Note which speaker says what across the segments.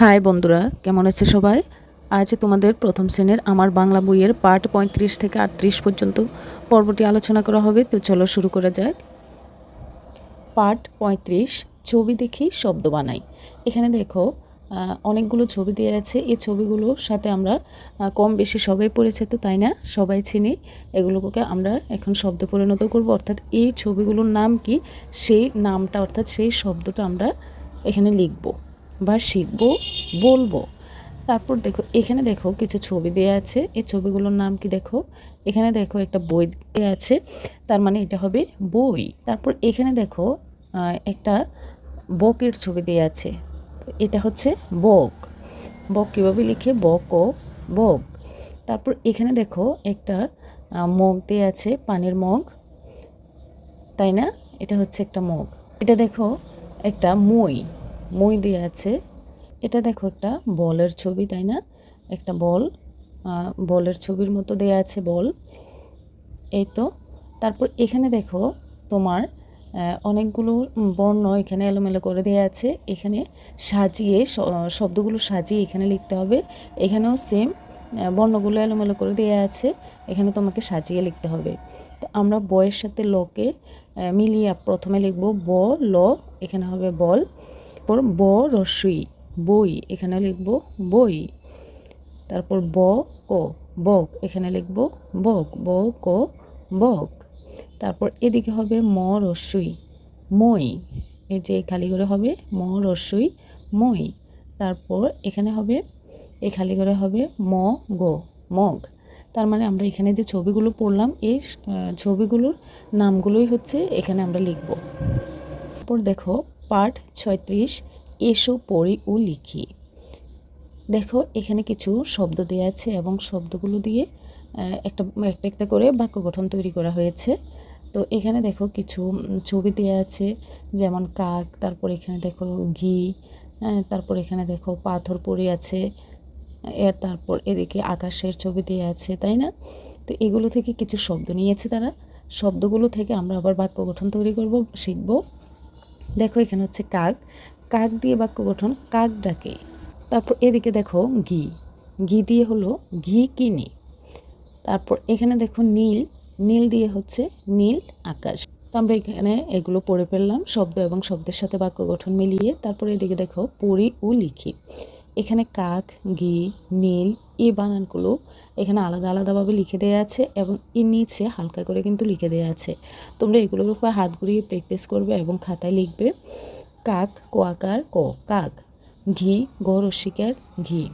Speaker 1: High বন্ধুরা, কেমন আছে সবাই? আজ তোমাদের প্রথম শ্রেণির আমার বাংলা বইয়ের পার্ট পঁয়ত্রিশ থেকে আটত্রিশ পর্যন্ত পর্বটি আলোচনা করা হবে। তো চলো শুরু করা যাক। পার্ট পঁয়ত্রিশ, ছবি দেখি, শব্দ বানাই। এখানে দেখো অনেকগুলো ছবি দেওয়া আছে। এই ছবিগুলোর সাথে আমরা কম বেশি সবাই পড়েছে তো, তাই না? সবাই চিনি। এগুলোকে আমরা এখন শব্দ পরিণত করব। অর্থাৎ এই ছবিগুলোর নাম কি? সেই নামটা, অর্থাৎ সেই শব্দটা আমরা এখানে লিখব। বা শিখব, বলব। তারপর দেখো, এখানে দেখো কিছু ছবি দেওয়া আছে। এই ছবিগুলোর নাম কি দেখো? এখানে দেখো একটা বই দেওয়া আছে। তার মানে এটা হবে বই। তারপর এখানে দেখো একটা বকের ছবি দেওয়া আছে। এটা হচ্ছে বক। বক কীভাবে লিখে? বক ও বক। তারপর এখানে দেখো একটা মগ দেওয়া আছে, পানির মগ। তাই না? এটা হচ্ছে একটা মগ। এটা দেখো একটা মই। মই দেওয়া আছে। এটা দেখো একটা বলের ছবি, তাই না? একটা বল বলের ছবির মতো দেয়া আছে বল। এই তো। তারপর এখানে দেখো তোমার অনেকগুলো বর্ণ এখানে এলোমেলো করে দেওয়া আছে। এখানে সাজিয়ে শব্দগুলো সাজিয়ে এখানে লিখতে হবে। এখানেও সেম বর্ণগুলো এলোমেলো করে দেওয়া আছে। এখানে তোমাকে সাজিয়ে লিখতে হবে। তো আমরা বয়ের সাথে লকে মিলিয়ে প্রথমে লিখব ব, ল, এখানে হবে বল। তারপর ব রস্যই বই, এখানে লিখব বই। তারপর ব ক, বক, এখানে লিখব বক, ব, ক, বক। তারপর এদিকে হবে ম রস্যই মই, এই যে খালি করে হবে ম রস্যই মই। তারপর এখানে হবে, এই খালি করে হবে ম, গ, মগ। তার মানে আমরা এখানে যে ছবিগুলো পড়লাম, এই ছবিগুলোর নামগুলোই হচ্ছে এখানে আমরা লিখব। তারপর দেখো পাঠ ছয়ত্রিশ, এসো পড়ি ও লিখি। দেখো, এখানে কিছু শব্দ দেওয়া আছে এবং শব্দগুলো দিয়ে একটা একটা একটা করে বাক্য গঠন তৈরি করা হয়েছে। তো এখানে দেখো কিছু ছবি দেওয়া আছে, যেমন কাক, তারপর এখানে দেখো ঘি তারপর এখানে দেখো পাথর পড়ে আছে এর তারপর এদিকে আকাশের ছবি দেওয়া আছে, তাই না? তো এগুলো থেকে কিছু শব্দ নিয়েছে তারা। শব্দগুলো থেকে আমরা আবার বাক্য গঠন তৈরি করব, শিখব। দেখো এখানে হচ্ছে কাক। কাক দিয়ে বাক্য গঠন, কাক ডাকে। তারপর এদিকে দেখো ঘি। ঘি দিয়ে হলো ঘি কিনি। তারপর এখানে দেখো নীল। নীল দিয়ে হচ্ছে নীল আকাশ। তো আমরা এখানে এগুলো পড়ে ফেললাম, শব্দ এবং শব্দের সাথে বাক্য গঠন মিলিয়ে। তারপর এদিকে দেখো পড়ি ও লিখি। এখানে কাক, ঘি, নীল এই বানানগুলো এখানে আলাদা আলাদাভাবে লিখে দেওয়া আছে এবং এর নিচে হালকা করে কিন্তু লিখে দেওয়া আছে। তোমরা এগুলোর উপর হাত ঘুরিয়ে প্র্যাকটিস করবে এবং খাতায় লিখবে কাক, কোয়াকার, ক, কাক, ঘি, গ, রসিকার ঘি,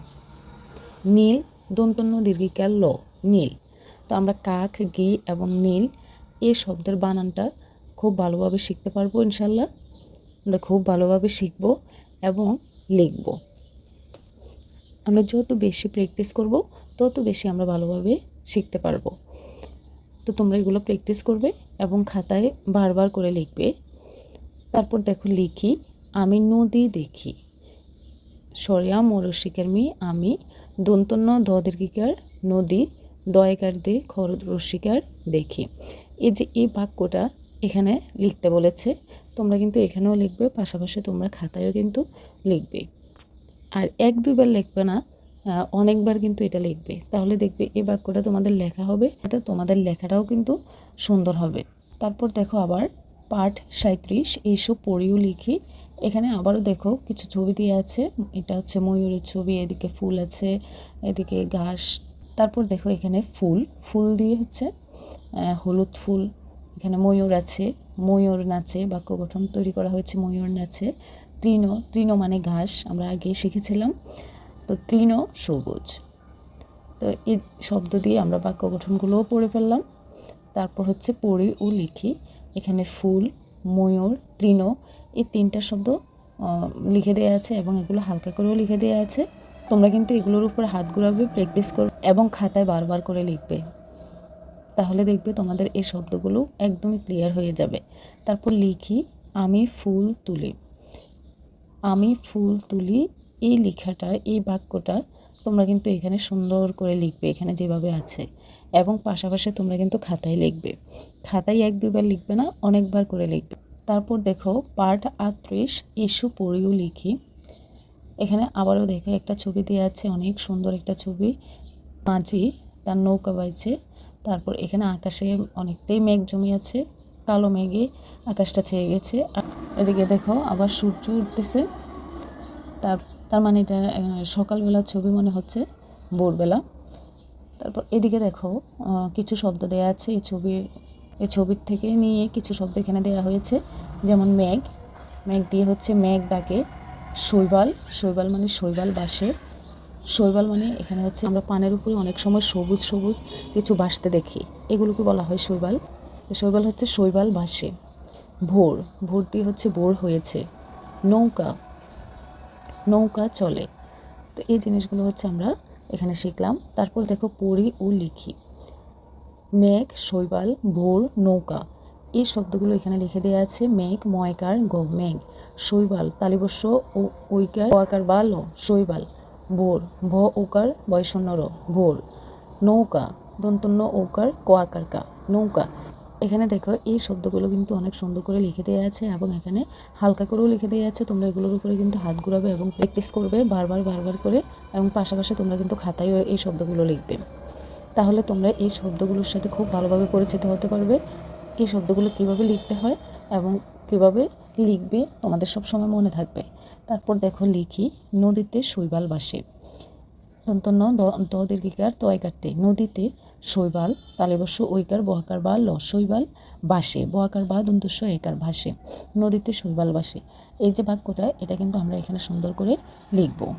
Speaker 1: নীল, দন্তন্য দীর্ঘিকার ল, নীল। তো আমরা কাক, ঘি এবং নীল এই শব্দের বানানটা খুব ভালোভাবে শিখতে পারব ইনশাল্লাহ। আমরা খুব ভালোভাবে শিখব এবং লিখব। আমরা যত বেশি প্র্যাকটিস করব, তত বেশি আমরা ভালোভাবে শিখতে পারব। তো তোমরা এগুলো প্র্যাকটিস করবে এবং খাতায় বারবার করে লিখবে। তারপর দেখো লিখি, আমি নদী দেখি। সরিয়া মরসিকার মি, আমি দন্তন্য দীর্ঘিকার নদী, দয়কার দে খর রসিকার দেখি। এই যে এই বাক্যটা এখানে লিখতে বলেছে, তোমরা কিন্তু এখানেও লিখবে, পাশাপাশি তোমরা খাতায়ও কিন্তু লিখবে। আর এক দুইবার লিখবে না অনেকবার কিন্তু এটা লিখবে। তাহলে দেখবে এই বাক্যটা তোমাদের লেখা হবে, এটা তোমাদের লেখাটাও কিন্তু সুন্দর হবে। তারপর দেখো আবার পাঠ সাঁত্রিশ এইসব পড়িও লিখি। এখানে আবারও দেখো কিছু ছবি দিয়ে আছে, এটা হচ্ছে ময়ূরের ছবি, এদিকে ফুল আছে, এদিকে ঘাস। তারপর দেখো এখানে ফুল ফুল দিয়ে হচ্ছে হলুদ ফুল। এখানে ময়ূর আছে, ময়ূর নাচে, বাক্য গঠন তৈরি করা হয়েছে, ময়ূর নাচে। তৃণ তৃণ মানে ঘাস, আমরা আগে শিখেছিলাম। তো তৃণ সবুজ। তো এই শব্দ দিয়ে আমরা বাক্য গঠনগুলোও পড়ে ফেললাম। তারপর হচ্ছে পড়ি ও লিখি। এখানে ফুল, ময়ূর তৃণ এই তিনটা শব্দ লিখে দেওয়া আছে এবং এগুলো হালকা করেও লিখে দেওয়া আছে। তোমরা কিন্তু এগুলোর উপর হাত ঘুরাবে, প্র্যাকটিস করবে এবং খাতায় বারবার করে লিখবে। তাহলে দেখবে তোমাদের এই শব্দগুলো একদমই ক্লিয়ার হয়ে যাবে। তারপর লিখি, আমি ফুল তুলি। আমি ফুল তুলি, এই লেখাটা, এই বাক্যটা তোমরা কিন্তু এখানে সুন্দর করে লিখবে, এখানে যেভাবে আছে। এবং পাশাপাশি তোমরা কিন্তু খাতায় লিখবে। খাতায় এক, দুইবার লিখবে না, অনেকবার করে লিখবে। তারপর দেখো, পার্ট আটত্রিশ, ইস্যু পড়িও লিখি। এখানে আবারও দেখো, একটা ছবি দেওয়া আছে, অনেক সুন্দর একটা ছবি। মাঝি, তার নৌকা বাইছে। তারপর এখানে আকাশে অনেকটাই মেঘ জমি আছে। কালো মেঘে আকাশটা ছেয়ে গেছে। এদিকে দেখো আবার সূর্য উঠতেছে। তার তার মানে এটা সকালবেলার ছবি মনে হচ্ছে ভোরবেলা। তারপর এদিকে দেখো কিছু শব্দ দেয়া আছে এই ছবির এই ছবির থেকে নিয়ে কিছু শব্দ এখানে দেওয়া হয়েছে। যেমন মেঘ মেঘ দিয়ে হচ্ছে মেঘ ডাকে শৈবাল। শৈবাল মানে শৈবাল বাসে। শৈবাল মানে এখানে হচ্ছে আমরা পানের উপরে অনেক সময় সবুজ সবুজ কিছু বাসতে দেখি। এগুলোকে বলা হয় শৈবাল। তো শৈবাল হচ্ছে শৈবাল বাসে। ভোর ভোর দিয়ে হচ্ছে ভোর হয়েছে। নৌকা নৌকা চলে। তো এই জিনিসগুলো হচ্ছে আমরা এখানে শিখলাম। তারপর দেখো পড়ি ও লিখি। মেঘ, শৈবাল, ভোর, নৌকা। এই শব্দগুলো এখানে লিখে দেওয়া আছে, মেঘ, ময়কার গ মেঘ। শৈবাল, তালিবস্য ও ঐকার ওয়াকার বা ল, শৈবাল। ভোর, ভ ওকার বয়সন্ন র, ভোর। নৌকা, দন্তন্য ওকার কোয়াকার কা, নৌকা। এখানে দেখো, এই শব্দগুলো কিন্তু অনেক সুন্দর করে লিখে দেওয়া আছে এবং এখানে হালকা করেও লিখে দেওয়া আছে। তোমরা এগুলোর উপরে কিন্তু হাত ঘুরাবে এবং প্র্যাকটিস করবে বারবার বারবার করে এবং পাশাপাশি তোমরা কিন্তু খাতায়ও এই শব্দগুলো লিখবে। তাহলে তোমরা এই শব্দগুলোর সাথে খুব ভালোভাবে পরিচিত হতে পারবে। এই শব্দগুলো কীভাবে লিখতে হয় এবং কীভাবে লিখবে তোমাদের সব সময় মনে থাকবে। তারপর দেখো, লিখি, নদীতে শৈবাল বাসে। দন্তন্য দ দীর্ঘিকার তয়কারতে নদীতে শৈবাল তালে তালেবস্য ঐকার, বহাকার বা ল, শৈবাল বাসে, বহাকার বা দন্তস্য একার ভাসে, নদীতে শৈবাল বাসে। এই যে বাক্যটা, এটা কিন্তু আমরা এখানে সুন্দর করে লিখব।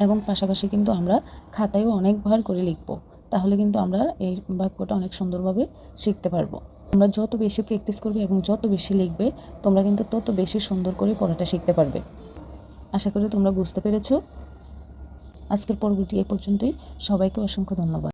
Speaker 1: এবং পাশাপাশি কিন্তু আমরা খাতায়ও অনেকবার করে লিখব। তাহলে কিন্তু আমরা এই বাক্যটা অনেক সুন্দরভাবে শিখতে পারব। তোমরা যত বেশি প্র্যাকটিস করবে এবং যত বেশি লিখবে, তোমরা কিন্তু তত বেশি সুন্দর করে পড়াটা শিখতে পারবে। আশা করি তোমরা বুঝতে পেরেছ। আজকের পর্বটি এ পর্যন্তই। সবাইকে অসংখ্য ধন্যবাদ।